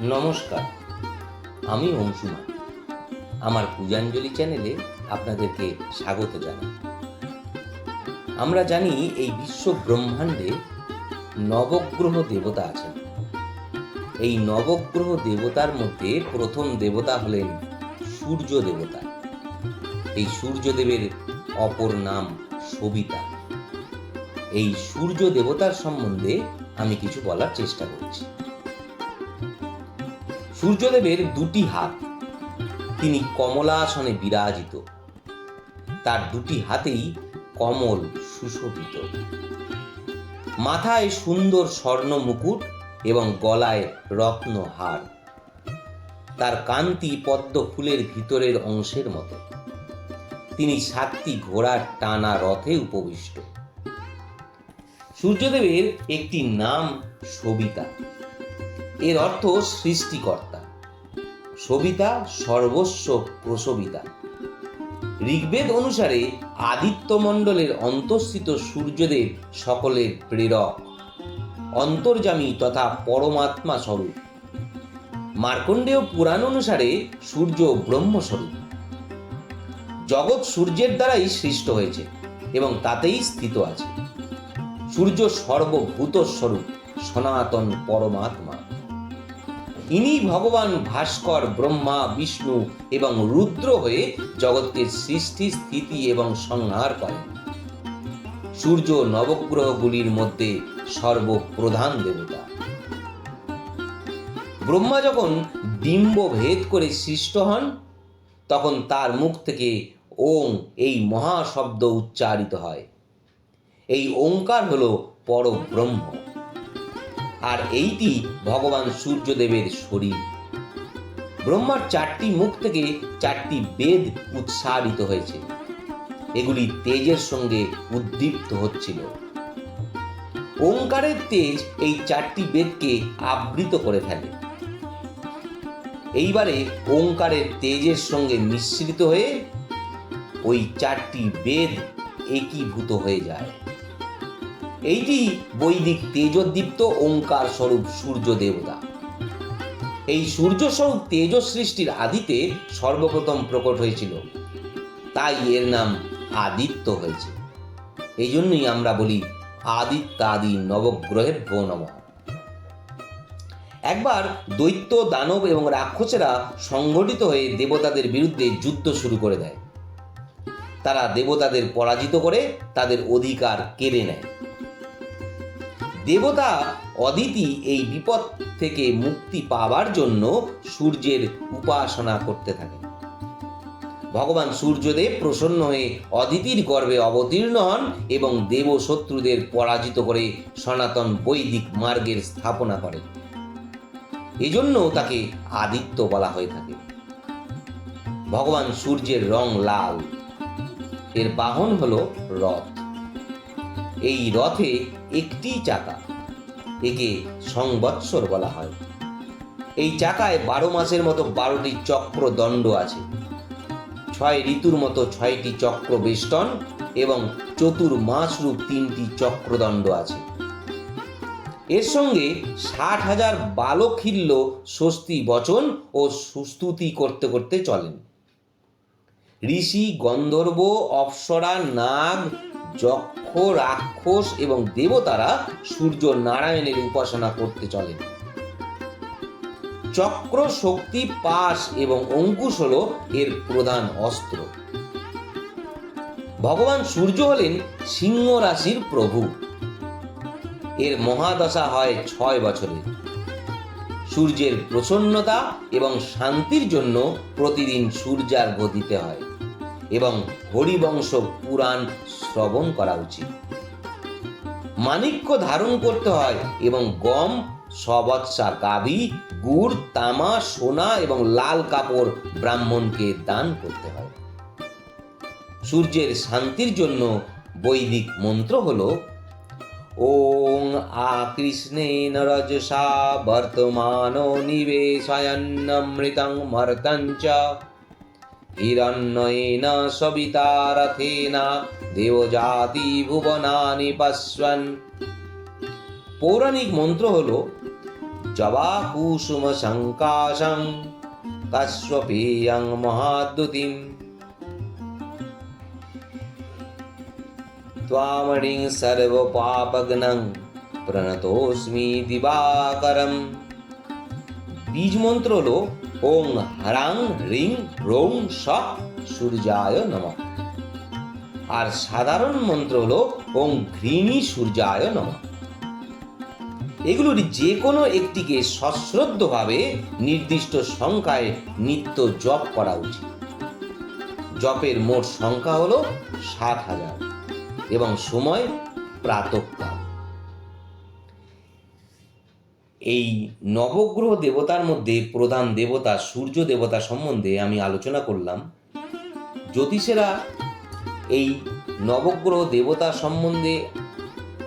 নমস্কার, আমি অংশুমান আমার পূজাঞ্জলি চ্যানেলে আপনাদেরকে স্বাগত জানাই। আমরা জানি এই বিশ্ব ব্রহ্মাণ্ডে নবগ্রহ দেবতা আছেন। এই নবগ্রহ দেবতার মধ্যে প্রথম দেবতা হলেন সূর্য দেবতা। এই সূর্যদেবের অপর নাম সবিতা। এই সূর্য দেবতার সম্বন্ধে আমি কিছু বলার চেষ্টা করছি। সূর্যদেবের দুটি হাত। তিনি কমলাসনে বিরাজিত। তার দুটি হাতেই কমল সুশোভিত। মাথায় সুন্দর স্বর্ণ মুকুট এবং গলায় রত্ন হার। তার কান্তি পদ্ম ফুলের ভিতরের অংশের মতো। তিনি সাতটি ঘোড়ার টানা রথে উপবিষ্ট। সূর্যদেবের একটি নাম সবিতা। এর অর্থ সৃষ্টিকর্তা। সবিতা সর্বস্ব প্রসবিতা। ঋগ্বেদ অনুসারে আদিত্যমণ্ডলের অন্তঃস্থিত সূর্যদেব সকলের প্রেরক অন্তর্জামী তথা পরমাত্মা স্বরূপ। মার্কণ্ডেয় পুরাণ অনুসারে সূর্য ব্রহ্মস্বরূপ। জগৎ সূর্যের দ্বারাই সৃষ্ট হয়েছে এবং তাতেই স্থিত আছে। সূর্য সর্বভূত স্বরূপ সনাতন পরমাত্মা। ইনি ভগবান ভাস্কর, ব্রহ্মা, বিষ্ণু এবং রুদ্র হয়ে জগৎকে সৃষ্টি, স্থিতি এবং সংহার করেন। সূর্য নবগ্রহগুলির মধ্যে সর্বপ্রধান দেবতা। ব্রহ্মা যখন ডিম্ব ভেদ করে সৃষ্ট হন, তখন তার মুখ থেকে ওং, এই মহাশব্দ উচ্চারিত হয়। এই ওঙ্কার হল পরব্রহ্ম। আর এইটি ভগবান সূর্যদেবের শরীর। ব্রহ্মার চারটি মুখ থেকে চারটি বেদ উৎসারিত হয়েছে। এগুলি তেজের সঙ্গে উদ্দীপ্ত হচ্ছিল। ওঙ্কারের তেজ এই চারটি বেদকে আবৃত করে ফেলে। এইবারে ওঙ্কারের তেজের সঙ্গে মিশ্রিত হয়ে ওই চারটি বেদ একীভূত হয়ে যায়। এইটি বৈদিক তেজোদ্দীপ্ত ওঙ্কার স্বরূপ সূর্য দেবতা। এই সূর্য স্বরূপ তেজ সৃষ্টির আদিতে সর্বপ্রথম প্রকট হয়েছিল। তাই এর নাম আদিত্য হয়েছে। এই জন্যই আমরা বলি আদিত্যাদি নবগ্রহের ভো নমঃ। একবার দৈত্য, দানব এবং রাক্ষসেরা সংগঠিত হয়ে দেবতাদের বিরুদ্ধে যুদ্ধ শুরু করে দেয়। তারা দেবতাদের পরাজিত করে তাদের অধিকার কেড়ে নেয়। দেবতা অদিতি এই বিপদ থেকে মুক্তি পাবার জন্য সূর্যের উপাসনা করতে থাকেন ভগবান সূর্যদেব প্রসন্ন হয়ে অদিতির গর্ভে অবতীর্ণ হন এবং দেব শত্রুদের পরাজিত করে সনাতন বৈদিক মার্গের স্থাপনা করেন। এজন্য তাকে আদিত্য বলা হয়ে থাকে। ভগবান সূর্যের রং লাল। এর বাহন হল রথ। এই রথে একটি চাকা। একে সংবৎসর বলা হয়। এই চাকায় বারো মাসের মতো বারোটি চক্র দণ্ড আছে। ছয় ঋতুর মতো ছয়টি চক্র বেষ্টন এবং চতুর মাসরূপ তিনটি চক্রদণ্ড আছে। এর সঙ্গে ষাট হাজার বালখিল্য স্বস্তি বচন ও সুস্তুতি করতে করতে চলেন। ঋষি গন্ধর্ব, অপ্সরা, নাগ যক্ষ, রাক্ষস এবং দেবতারা সূর্য নারায়ণের উপাসনা করতে চলেন। চক্র শক্তি, পাশ এবং অঙ্কুশ হল এর প্রধান অস্ত্র। ভগবান সূর্য হলেন সিংহ রাশির প্রভু। এর মহাদশা হয় ছয় বছরে। সূর্যের প্রসন্নতা এবং শান্তির জন্য প্রতিদিন সূর্যার্ঘ দিতে হয়। এবং হরিবংশ পুরাণ শ্রবণ করা উচিত। মাণিক্য ধারণ করতে হয় এবং গম, সবৎসা গাভী, গুড়, তামা, সোনা এবং লাল কাপড় ব্রাহ্মণকে দান করতে হয়। সূর্যের শান্তির জন্য বৈদিক মন্ত্র হল, ওং আ কৃষ্ণেন রজসা বর্তমানো নিবেশয়ন্নমৃতং মর্তঞ্চ হিরণ্যয়েন সবিতারথেন দেবজাতি ভুবনানি পশ্বন পৌরাণিক মন্ত্র হল জবা কুসুম শঙ্কাশং কাশ্যপেয়ং মহাদ্যুতিম त्वामणिं सर्वपापग्नं প্রণতোস্মি দিবাকরম বীজ মন্ত্র হলো ওং হ্রাং রিং রোং স সূর্যায় নমঃ। আর সাধারণ মন্ত্র হলো ওং ঘৃণী সূর্যায় নমঃ। এগুলোর যে কোনো একটিকে সশ্রদ্ধভাবে নির্দিষ্ট সংখ্যায় নিত্য জপ করা উচিত। জপের মোট সংখ্যা হলো সাত হাজার এবং সময় প্রাতকাল। এই নবগ্রহ দেবতার মধ্যে প্রধান দেবতা, সূর্য দেবতা সম্বন্ধে আমি আলোচনা করলাম। জ্যোতিষেরা এই নবগ্রহ দেবতা সম্বন্ধে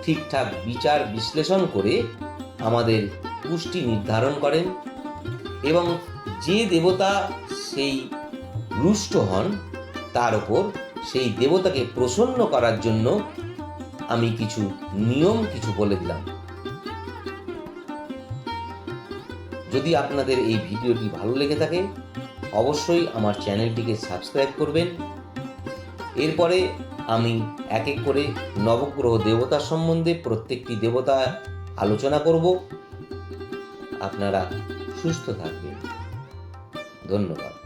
ঠিকঠাক বিচার বিশ্লেষণ করে আমাদের পুষ্টি নির্ধারণ করেন এবং যে দেবতা সেই রুষ্ট হন, তার উপর সেই দেবতাকে প্রসন্ন করার জন্য আমি কিছু নিয়ম, কিছু বলে দিলাম। যদি আপনাদের এই ভিডিওটি ভালো লেগে থাকে, অবশ্যই আমার চ্যানেলটিকে সাবস্ক্রাইব করবেন। এরপরে আমি এক এক করে নবগ্রহ দেবতা সম্বন্ধে প্রত্যেকটি দেবতা আলোচনা করব। আপনারা সুস্থ থাকবেন। ধন্যবাদ।